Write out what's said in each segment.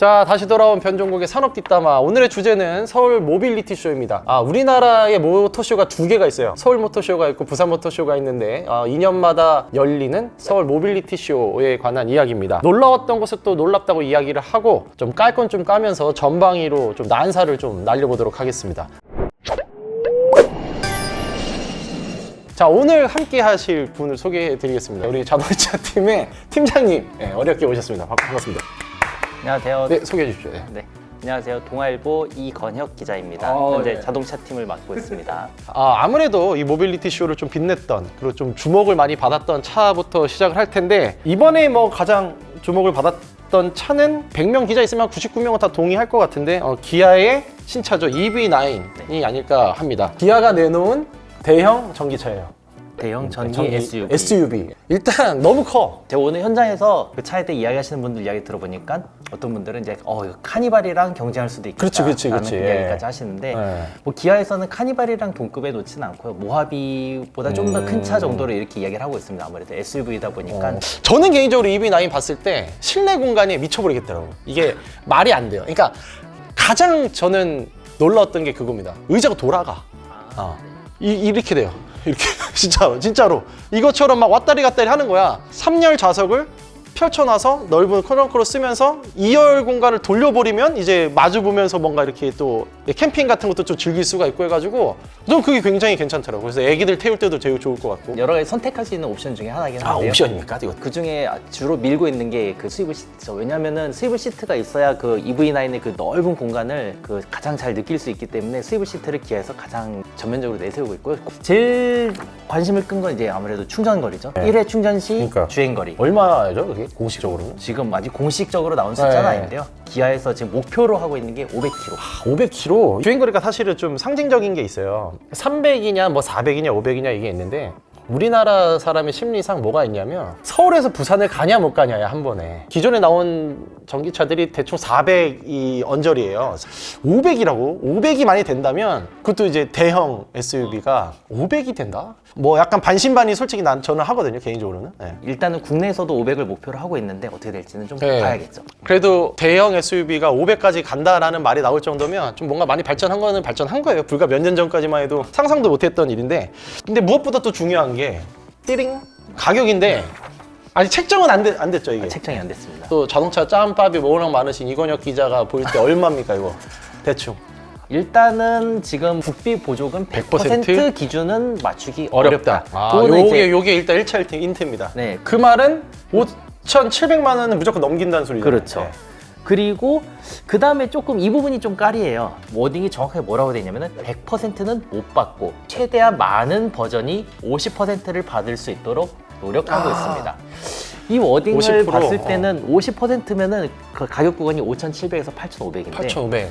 자 다시 돌아온 변종국의 산업 뒷담화. 오늘의 주제는 서울 모빌리티 쇼입니다. 아 우리나라의 모터쇼가 두 개가 있어요. 서울 모터쇼가 있고 부산 모터쇼가 있는데 아, 2년마다 열리는 서울 모빌리티 쇼에 관한 이야기입니다. 놀라웠던 것을 또 놀랍다고 이야기를 하고 좀 깔 건 좀 까면서 전방위로 좀 난사를 좀 날려보도록 하겠습니다. 자 오늘 함께 하실 분을 소개해 드리겠습니다. 우리 자동차 팀의 팀장님. 네, 어렵게 오셨습니다. 반- 반갑습니다 안녕하세요. 네 소개해 주십시오 네. 네. 안녕하세요. 동아일보 이건혁 기자입니다. 어, 현재 네. 자동차 팀을 맡고 있습니다. 아, 아무래도 이 모빌리티 쇼를 좀 빛냈던 그리고 좀 주목을 많이 받았던 차부터 시작을 할 텐데 이번에 뭐 가장 주목을 받았던 차는 100명 기자 있으면 99명은 다 동의할 것 같은데 어, 기아의 신차죠 EV9이 아닐까 합니다. 기아가 내놓은 대형 전기차예요. 대형 전기, 전기 SUV. SUV. 일단 너무 커. 제가 오늘 현장에서 그 차에 대해 이야기하시는 분들 이야기 들어보니까 어떤 분들은 이제 어 이거 카니발이랑 경쟁할 수도 있겠다. 그렇지, 그렇지, 라는 그렇지. 이야기까지 예. 하시는데 네. 뭐 기아에서는 카니발이랑 동급에 놓지는 않고요. 모하비보다 좀 더 큰차 음. 정도로 이렇게 이야기를 하고 있습니다. 아무래도 SUV다 보니까 어. 저는 개인적으로 EV9 봤을 때 실내 공간에 미쳐버리겠더라고. 이게 말이 안 돼요. 그러니까 가장 저는 놀라웠던 게 그겁니다. 의자가 돌아가. 어. 이, 이렇게 돼요. 이렇게 진짜로 진짜로 이것처럼 막 왔다리 갔다리 하는 거야. 3열 좌석을 펼쳐놔서 넓은 트렁크로 쓰면서 2열 공간을 돌려버리면 이제 마주 보면서 뭔가 이렇게 또 캠핑 같은 것도 좀 즐길 수가 있고 해가지고 전 그게 굉장히 괜찮더라고. 그래서 애기들 태울 때도 되게 좋을 것 같고. 여러 가지 선택할 수 있는 옵션 중에 하나긴 아 한데요. 옵션입니까 이거? 그 중에 주로 밀고 있는 게 그 스위브 시트죠. 왜냐면은 스위브 시트가 있어야 그 EV9의 그 넓은 공간을 그 가장 잘 느낄 수 있기 때문에 스위브 시트를 기아에서 가장 전면적으로 내세우고 있고요. 제일 관심을 끈 건 이제 아무래도 충전 거리죠. 네. 1회 충전 시 그러니까. 주행 거리. 얼마죠 그게 공식적으로는? 지금 아직 공식적으로 나온 숫자는 네. 아닌데요. 기아에서 지금 목표로 하고 있는 게 500km. 500km 주행거리가 사실은 좀 상징적인 게 있어요 300이냐 뭐 400이냐 500이냐 이게 있는데 우리나라 사람의 심리상 뭐가 있냐면 서울에서 부산을 가냐 못 가냐야 한 번에 기존에 나온 전기차들이 대충 400이 언저리예요 500이라고 500이 많이 된다면 그것도 이제 대형 SUV가 500이 된다? 뭐 약간 반신반의 솔직히 난 저는 하거든요 개인적으로는 네. 일단은 국내에서도 500을 목표로 하고 있는데 어떻게 될지는 좀 네. 봐야겠죠. 그래도 대형 SUV가 500까지 간다라는 말이 나올 정도면 좀 뭔가 많이 발전한 거는 발전한 거예요. 불과 몇 년 전까지만 해도 상상도 못했던 일인데. 근데 무엇보다 또 중요한 게 띠링 가격인데 아직 책정은 안, 돼- 안 됐죠 이게. 책정이 안 됐습니다. 또 자동차 짬밥이 워낙 많으신 이건혁 기자가 보일 때 얼마입니까 이거 대충 일단은 지금 국비 보조금 100%, 100% 기준은 맞추기 어렵다. 어렵다. 아, 그거는 요게 이제 요게 일단 1차 1팅 인트입니다. 네. 그 말은 5,700만 원은 무조건 넘긴다는 소리죠. 그렇죠. 그리고 그 다음에 조금 이 부분이 좀 까리해요. 워딩이 정확하게 뭐라고 돼 있냐면은 100%는 못 받고 최대한 많은 버전이 50%를 받을 수 있도록 노력하고 아. 있습니다. 이 워딩을 50%? 봤을 때는 50%면은 그 가격 구간이 5,700에서 8,500인데 8,500.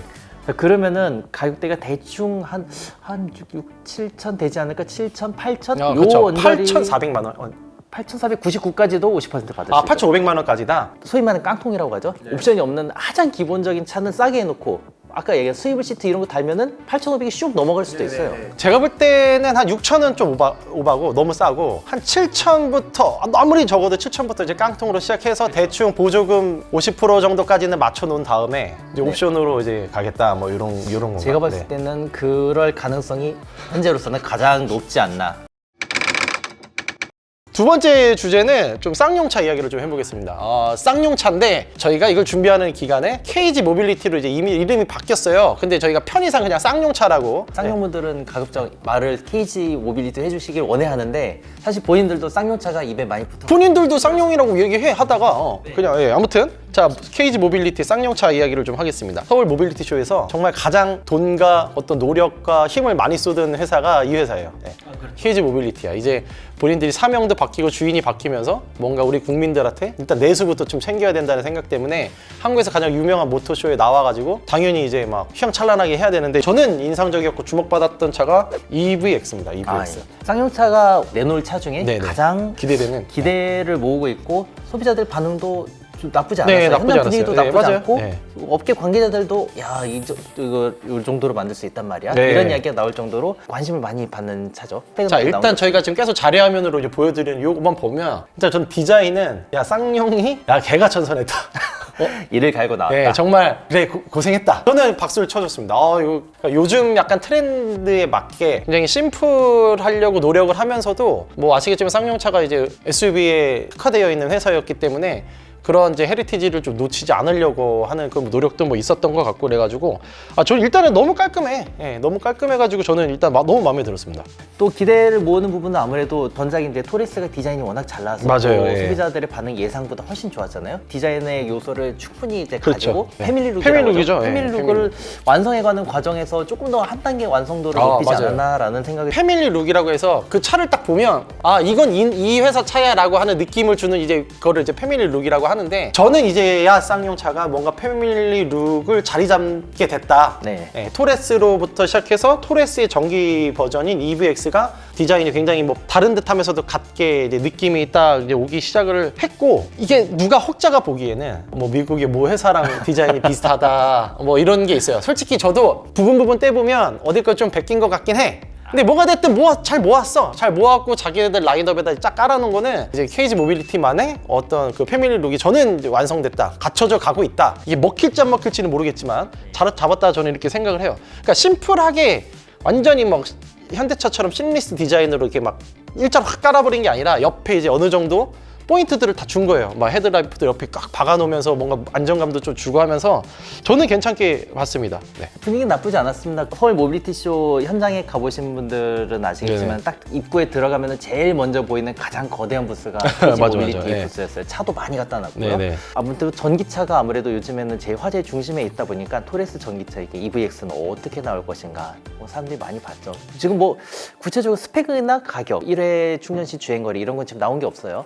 그러면은 가격대가 대충 한, 한 6, 6, 7천 되지 않을까? 7천, 8천? 아, 요 그렇죠. 언저리 8,400만 원. 어, 8,499까지도 50% 받을 아, 수 있죠. 8,500만 원까지다. 소위 말하는 깡통이라고 하죠. 옵션이 없는 가장 기본적인 차는 싸게 해놓고 아까 얘기한 스위브 시트 이런 거 달면은 8,500이 쑥 넘어갈 수도 있어요. 제가 볼 때는 한 6천은 좀 오바, 오바고 너무 싸고 한 7천부터 아무리 적어도 7천부터 이제 깡통으로 시작해서 대충 보조금 50% 정도까지는 맞춰 놓은 다음에 이제 네. 옵션으로 이제 가겠다 뭐 이런 이런 건가. 제가 봤을 네. 때는 그럴 가능성이 현재로서는 가장 높지 않나. 두 번째 주제는 좀 쌍용차 이야기를 좀 해보겠습니다. 어, 쌍용차인데 저희가 이걸 준비하는 기간에 KG 모빌리티로 이제 이미 이름이 바뀌었어요. 근데 저희가 편의상 그냥 쌍용차라고 쌍용분들은 가급적 말을 KG 모빌리티 해주시길 원해하는데 사실 본인들도 쌍용차가 입에 많이 붙어. 본인들도 쌍용이라고 얘기해 하다가 어, 그냥 예, 아무튼 자 KG 모빌리티 쌍용차 이야기를 좀 하겠습니다. 서울 모빌리티 쇼에서 정말 가장 돈과 어떤 노력과 힘을 많이 쏟은 회사가 이 회사예요. 네. KG 모빌리티야. 이제 본인들이 사명도 바뀌고 주인이 바뀌면서 뭔가 우리 국민들한테 일단 내수부터 좀 챙겨야 된다는 생각 때문에 한국에서 가장 유명한 모터쇼에 나와가지고 당연히 이제 막 휘황찬란하게 해야 되는데 저는 인상적이었고 주목받았던 차가 EVX입니다. EVX. 아, 예. 쌍용차가 내놓을 차 중에 네네. 가장 기대되는 기대를 모으고 있고 소비자들 반응도 좀 나쁘지 네, 않았어요. 나쁘지 현장 분위기도 않았어요. 네, 나쁘지 맞아요. 않고 네. 업계 관계자들도 야 이, 저- 이거 이 정도로 만들 수 있단 말이야. 네. 이런 이야기가 나올 정도로 관심을 많이 받는 차죠. 자 일단 저희가 지금 계속 자료 화면으로 이제 보여드리는 요것만 보면 일단 전 디자인은 야 쌍용이 야 개가 천선했다. 어? 이를 갈고 나왔다. 네 정말 그래 고, 생했다 저는 박수를 쳐줬습니다. 아, 이거 그러니까 요즘 약간 트렌드에 맞게 굉장히 심플하려고 노력을 하면서도 뭐 아시겠지만 쌍용차가 이제 SUV에 특화되어 있는 회사였기 때문에 그런 이제 헤리티지를 좀 놓치지 않으려고 하는 그 노력도 뭐 있었던 것 같고 그래가지고 아 저는 일단은 너무 깔끔해. 예, 너무 깔끔해가지고 저는 일단 마- 너무 마음에 들었습니다. 또 기대를 모으는 부분은 아무래도 전작인데 토레스가 디자인이 워낙 잘 나왔고 맞아요, 예. 소비자들의 반응 예상보다 훨씬 좋았잖아요. 디자인의 요소를 충분히 이제 그렇죠. 가지고 네. 패밀리 룩이라고 패밀리 하죠. 룩이죠, 예, 패밀리 패밀리 룩을 완성해가는 과정에서 조금 더 한 단계 완성도를 아, 높이지 맞아요. 않았나라는 생각이 패밀리 룩이라고 해서 그 차를 딱 보면 아 이건 이, 이 회사 차야라고 하는 느낌을 주는 이제 그거를 이제 패밀리 룩이라고 하는 데 저는 이제야 쌍용차가 뭔가 패밀리 룩을 자리 잡게 됐다. 네. 예, 토레스로부터 시작해서 토레스의 전기 버전인 EVX가 디자인이 굉장히 뭐 다른 듯하면서도 같게 이제 느낌이 딱 이제 오기 시작을 했고 이게 누가 혹자가 보기에는 뭐 미국의 모 회사랑 디자인이 비슷하다 뭐 이런 게 있어요. 솔직히 저도 부분 부분 떼보면 어디 거좀 베낀 것 같긴 해. 근데 뭐가 됐든 모아, 잘 모았어. 잘 모았고 자기네들 라인업에다 쫙 깔아놓은 거는 이제 케이지 모빌리티만의 어떤 그 패밀리 룩이 저는 완성됐다. 갖춰져 가고 있다. 이게 먹힐지 안 먹힐지는 모르겠지만 잘 잡았다 저는 이렇게 생각을 해요. 그러니까 심플하게 완전히 막 현대차처럼 심리스 디자인으로 이렇게 막 일자로 확 깔아버린 게 아니라 옆에 이제 어느 정도 포인트들을 다 준 거예요. 막 헤드라이트도 옆에 꽉 박아놓으면서 뭔가 안정감도 좀 주고 하면서 저는 괜찮게 봤습니다. 네. 분위기 나쁘지 않았습니다. 서울 모빌리티 쇼 현장에 가보신 분들은 아시겠지만 네네. 딱 입구에 들어가면 제일 먼저 보이는 가장 거대한 부스가 맞아, 모빌리티 맞아. 예. 부스였어요. 차도 많이 갖다 놨고요. 네 네. 아무튼 전기차가 아무래도 요즘에는 제일 화제 중심에 있다 보니까 토레스 전기차 이게 EVX는 어떻게 나올 것인가 뭐 사람들이 많이 봤죠. 지금 뭐 구체적으로 스펙이나 가격, 1회 충전 시 주행거리 이런 건 지금 나온 게 없어요.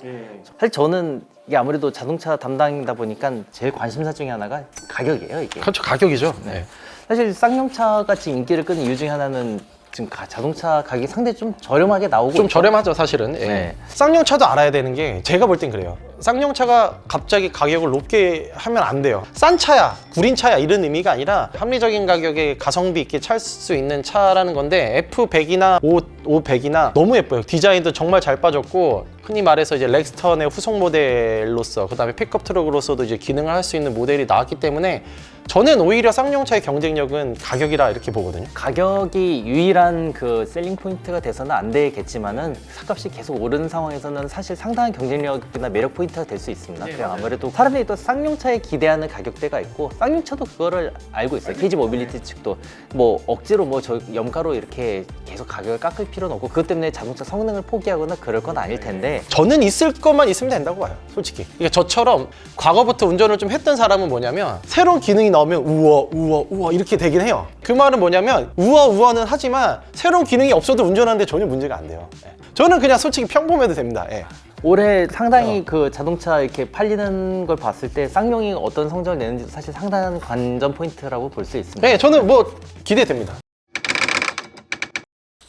사실 저는 이게 아무래도 자동차 담당이다 보니까 제일 관심사 중에 하나가 가격이에요 이게. 그렇죠. 가격이죠. 네. 사실 쌍용차 같이 인기를 끄는 이유 중에 하나는 지금 가- 자동차 가격이 상당히 좀 저렴하게 나오고 좀 있죠. 저렴하죠 사실은 예. 네. 쌍용차도 알아야 되는 게 제가 볼 땐 그래요 쌍용차가 갑자기 가격을 높게 하면 안 돼요 싼 차야 구린 차야 이런 의미가 아니라 합리적인 가격에 가성비 있게 찰 수 있는 차라는 건데 F100이나 5, 500이나 너무 예뻐요 디자인도 정말 잘 빠졌고 흔히 말해서 이제 렉스턴의 후속 모델로서 그 다음에 픽업 트럭으로서도 이제 기능을 할 수 있는 모델이 나왔기 때문에 저는 오히려 쌍용차의 경쟁력은 가격이라 이렇게 보거든요 가격이 유일한 그 셀링 포인트가 돼서는 안 되겠지만은 차값이 계속 오르는 상황에서는 사실 상당한 경쟁력이나 매력 포인트가 될 수 있습니다. 그냥 아무래도 사람들이 또 쌍용차에 기대하는 가격대가 있고 쌍용차도 그거를 알고 있어요. KG 모빌리티 측도 뭐 억지로 뭐 저 염가로 이렇게 계속 가격을 깎을 필요는 없고 그것 때문에 자동차 성능을 포기하거나 그럴 건 아닐 텐데 저는 있을 것만 있으면 된다고 봐요, 솔직히. 그러니까 저처럼 과거부터 운전을 좀 했던 사람은 뭐냐면 새로운 기능이 나오면 우와, 우와, 우와 이렇게 되긴 해요. 그 말은 뭐냐면 우와, 우와는 하지만 새로운 기능이 없어도 운전하는데 전혀 문제가 안 돼요. 예. 저는 그냥 솔직히 평범해도 됩니다. 예. 올해 상당히 그 자동차 이렇게 팔리는 걸 봤을 때 쌍용이 어떤 성적을 내는지 사실 상당한 관전 포인트라고 볼 수 있습니다. 네, 저는 뭐 기대됩니다.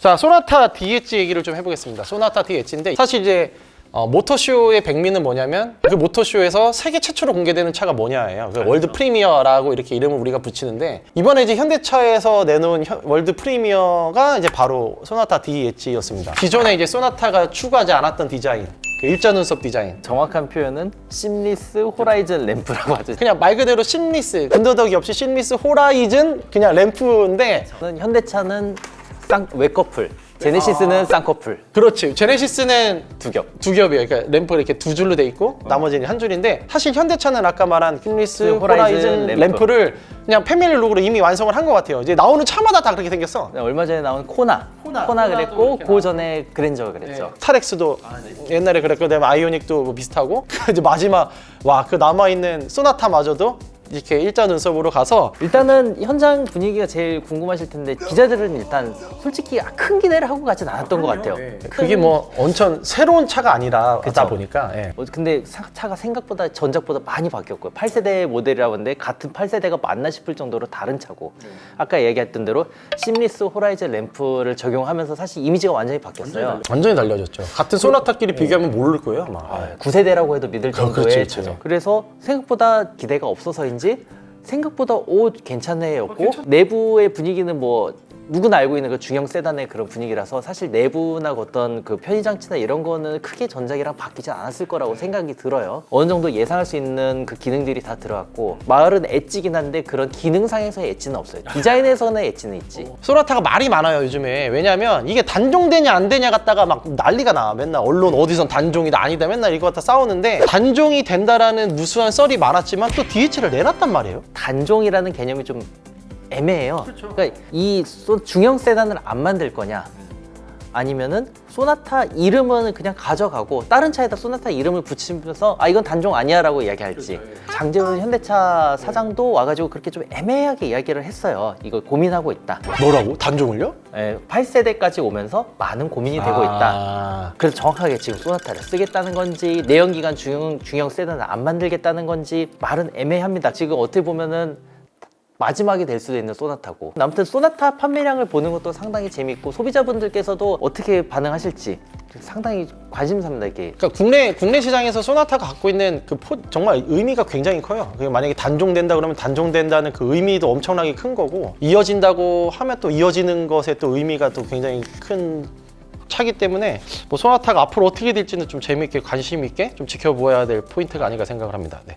자, 소나타 DH 얘기를 좀 해보겠습니다. 소나타 DH인데 사실 이제 어, 모터쇼의 백미는 뭐냐면 그 모터쇼에서 세계 최초로 공개되는 차가 뭐냐예요. 그 월드 프리미어라고 이렇게 이름을 우리가 붙이는데 이번에 이제 현대차에서 내놓은 현- 월드 프리미어가 이제 바로 소나타 DH였습니다. 기존에 이제 소나타가 추구하지 않았던 디자인, 그 일자 눈썹 디자인. 정확한 표현은 심리스 호라이즌 램프라고 하죠. 그냥 말 그대로 심리스, 근더덕이 없이 심리스 호라이즌 그냥 램프인데 저는 현대차는 쌍 외커플, 제네시스는 쌍커플 그렇지. 제네시스는 두 겹. 두 겹이에요. 그러니까 램프가 이렇게 두 줄로 돼 있고 나머지는 한 줄인데 사실 현대차는 아까 말한 킴리스 그 호라이즌 호라이즌 램프. 램프. 를 그냥 패밀리 룩으로 이미 완성을 한 것 같아요. 이제 나오는 차마다 다 그렇게 생겼어. 네, 얼마 전에 나온 코나, 코나, 코나, 그랬고 이렇게 그 전에 그랜저가 그랬죠. 스타렉스도 옛날에 그랬고 그다음에 아이오닉도 뭐 비슷하고 이제 마지막 와 그 남아 있는 소나타마저도 이렇게 일자 눈썹으로 가서 일단은 현장 분위기가 제일 궁금하실 텐데 기자들은 일단 솔직히 큰 기대를 하고 가진 않았던 것 같아요. 그게 뭐 온천 새로운 차가 아니라 그쵸. 다 보니까 예. 어, 근데 사- 차가 생각보다 전작보다 많이 바뀌었고요. 8세대 모델이라고 하는데 같은 8세대가 맞나 싶을 정도로 다른 차고 아까 얘기했던 대로 심리스 호라이즌 램프를 적용하면서 사실 이미지가 완전히 바뀌었어요. 완전히 달라졌죠. 같은 소나타끼리 비교하면 모를 거예요 아마. 예. 9세대라고 해도 믿을 정도의 그렇지, 그렇지. 차죠. 그래서 생각보다 기대가 없어서인지 생각보다 오 괜찮네였고 내부의 분위기는 뭐 누구나 알고 있는 그 중형 세단의 그런 분위기라서 사실 내부나 어떤 그 편의 장치나 이런 거는 크게 전작이랑 바뀌지 않았을 거라고 생각이 들어요. 어느 정도 예상할 수 있는 그 기능들이 다 들어갔고 마을은 엣지긴 한데 그런 기능상에서의 엣지는 없어요. 디자인에서는 엣지는 있지. 소나타가 말이 많아요 요즘에 왜냐면 이게 단종되냐 안 되냐 갖다가 막 난리가 나 맨날 언론 어디선 단종이다 아니다 맨날 이거 갖다 싸우는데 단종이 된다라는 무수한 썰이 많았지만 또 DH를 내놨단 말이에요 단종이라는 개념이 좀 애매해요. 그러니까이 소- 중형 세단을 안 만들 거냐? 아니면은 소나타 이름은 그냥 가져가고 다른 차에다 소나타 이름을 붙이면서 아 이건 단종 아니야라고 이야기할지 장재훈 현대차 사장도 와가지고 그렇게 좀 애매하게 이야기를 했어요. 이거 고민하고 있다. 뭐라고? 단종을요? 예, 8세대까지 오면서 많은 고민이 되고 있다. 아, 그래서 정확하게 지금 소나타를 쓰겠다는 건지 내연기관 중형, 중형 세단을 안 만들겠다는 건지 말은 애매합니다. 지금 어떻게 보면은 마지막이 될 수도 있는 소나타고 아무튼 소나타 판매량을 보는 것도 상당히 재밌고 소비자분들께서도 어떻게 반응하실지 상당히 관심사입니다 이게 그러니까 국내 국내 시장에서 소나타가 갖고 있는 그 포, 정말 의미가 굉장히 커요. 그게 만약에 단종된다 그러면 단종된다는 그 의미도 엄청나게 큰 거고 이어진다고 하면 또 이어지는 것에 또 의미가 또 굉장히 큰 차기 때문에 뭐 소나타가 앞으로 어떻게 될지는 좀 재미있게 관심 있게 좀 지켜보아야 될 포인트가 아닌가 생각을 합니다. 네.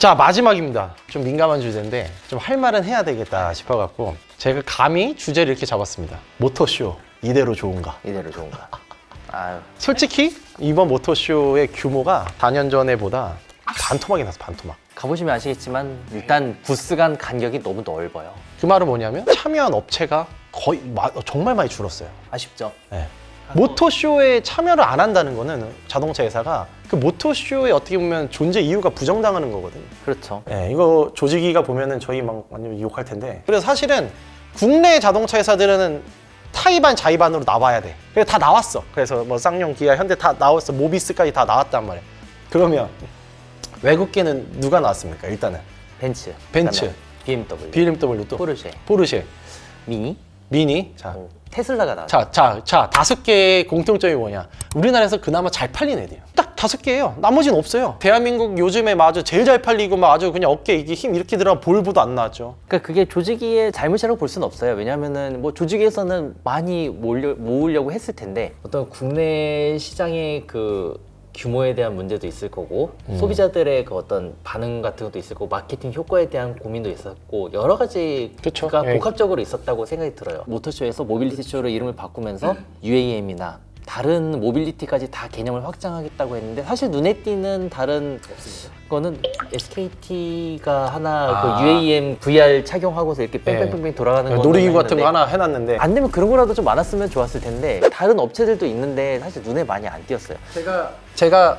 자 마지막입니다. 좀 민감한 주제인데 좀 할 말은 해야 되겠다 싶어갖고 제가 감히 주제를 이렇게 잡았습니다. 모터쇼 이대로 좋은가? 이대로 좋은가 아유 솔직히 이번 모터쇼의 규모가 4년 전에보다 반토막이 나서 반토막. 가보시면 아시겠지만 일단 부스 간 간격이 너무 넓어요 그 말은 뭐냐면 참여한 업체가 거의 마- 정말 많이 줄었어요. 아쉽죠 네. 모터쇼에 참여를 안 한다는 거는 자동차 회사가 그 모터쇼에 어떻게 보면 존재 이유가 부정당하는 거거든요. 그렇죠 네, 이거 조직위가 보면은 저희 막 완전 욕할 텐데. 그래서 사실은 국내 자동차 회사들은 타이반 자이반으로 나와야 돼. 그래서 다 나왔어. 그래서 뭐 쌍용, 기아, 현대 다 나왔어. 모비스까지 다 나왔단 말이야. 그러면 외국계는 누가 나왔습니까? 일단은 벤츠 벤츠. BMW BMW 또 포르쉐 포르쉐, 미니 미니. 자, 어, 테슬라가 나왔죠 자, 자, 자, 다섯 개의 공통점이 뭐냐? 우리나라에서 그나마 잘 팔린 애들이에요. 딱 다섯 개예요. 나머지는 없어요. 대한민국 요즘에 막 아주 제일 잘 팔리고 막 아주 그냥 어깨 이게 힘 이렇게 들어가 볼보도 안 나왔죠. 그러니까 그게 조직위의 잘못이라고 볼 수는 없어요. 왜냐하면은 뭐 조직위에서는 많이 모으려, 모으려고 했을 텐데 어떤 국내 시장의 그 규모에 대한 문제도 있을 거고 소비자들의 그 어떤 반응 같은 것도 있을 거고 마케팅 효과에 대한 고민도 있었고 여러 가지가 그쵸. 가 예. 복합적으로 있었다고 생각이 들어요. 모터쇼에서 모빌리티 쇼로 이름을 바꾸면서 UAM이나 다른 모빌리티까지 다 개념을 확장하겠다고 했는데 사실 눈에 띄는 다른 거는 SKT가 하나 아. 그 UAM VR 착용하고서 이렇게 뺑뺑뺑뺑 돌아가는 거 놀이기구 같은 거 하나 해놨는데 안 되면 그런 거라도 좀 많았으면 좋았을 텐데 다른 업체들도 있는데 사실 눈에 많이 안 띄었어요. 제가 제가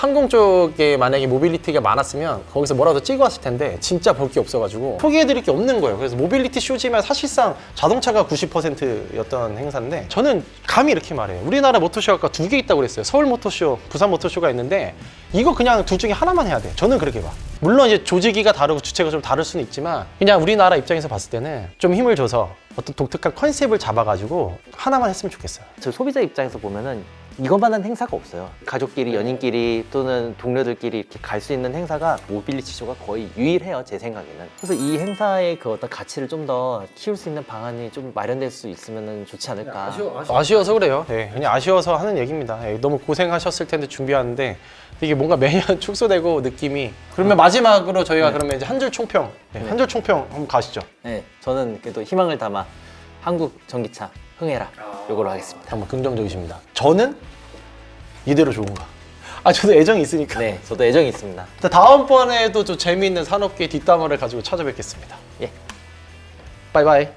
항공 쪽에 만약에 모빌리티가 많았으면 거기서 뭐라도 찍어 왔을 텐데 진짜 볼 게 없어가지고 소개해드릴 게 없는 거예요. 그래서 모빌리티 쇼지만 사실상 자동차가 90%였던 행사인데 저는 감히 이렇게 말해요. 우리나라 모터쇼가 두 개 있다고 그랬어요. 서울 모터쇼, 부산 모터쇼가 있는데 이거 그냥 둘 중에 하나만 해야 돼. 저는 그렇게 봐. 물론 이제 조직위가 다르고 주체가 좀 다를 수는 있지만 그냥 우리나라 입장에서 봤을 때는 좀 힘을 줘서 어떤 독특한 컨셉을 잡아가지고 하나만 했으면 좋겠어요. 저 소비자 입장에서 보면은 이것만한 행사가 없어요. 가족끼리, 연인끼리 또는 동료들끼리 이렇게 갈 수 있는 행사가 모빌리티 쇼가 거의 유일해요, 제 생각에는. 그래서 이 행사의 그 어떤 가치를 좀 더 키울 수 있는 방안이 좀 마련될 수 있으면 좋지 않을까. 아쉬워서 그래요. 네, 그냥 아쉬워서 하는 얘기입니다. 예, 너무 고생하셨을 텐데 준비하는데 이게 뭔가 매년 축소되고 느낌이. 그러면 마지막으로 저희가 그러면 이제 한 줄 총평, 네, 한줄 총평 한번 가시죠. 네, 저는 그래도 희망을 담아 한국 전기차 흥해라 요거로 하겠습니다. 한번 긍정적이십니다. 저는 이대로 좋은가. 아 저도 애정이 있으니까. 네, 저도 애정이 있습니다. 자, 다음번에도 좀 재미있는 산업계 뒷담화를 가지고 찾아뵙겠습니다. 예. 바이바이.